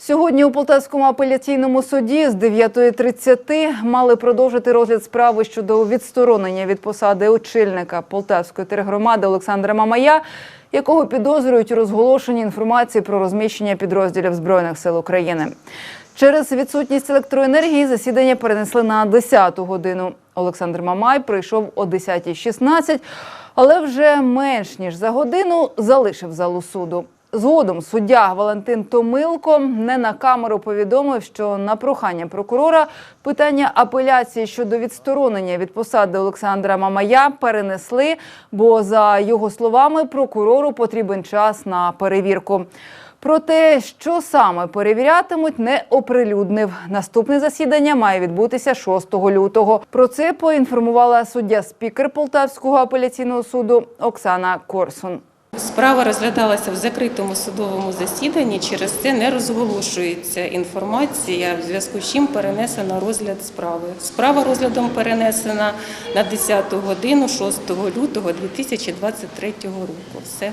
Сьогодні у Полтавському апеляційному суді з 9.30 мали продовжити розгляд справи щодо відсторонення від посади очільника Полтавської тергромади Олександра Мамая, якого підозрюють у розголошенні інформації про розміщення підрозділів Збройних сил України. Через відсутність електроенергії засідання перенесли на 10-ту годину. Олександр Мамай прийшов о 10.16, але вже менш ніж за годину залишив залу суду. Згодом суддя Валентин Томилко не на камеру повідомив, що на прохання прокурора питання апеляції щодо відсторонення від посади Олександра Мамая перенесли, бо за його словами прокурору потрібен час на перевірку. Про те, що саме перевірятимуть, не оприлюднив. Наступне засідання має відбутися 6 лютого. Про це поінформувала суддя спікер Полтавського апеляційного суду Оксана Корсун. Справа розглядалася в закритому судовому засіданні. Через це не розголошується інформація, в зв'язку з чим перенесено розгляд справи. Справа розглядом перенесена на 10 годину 6 лютого 2023 року. Все.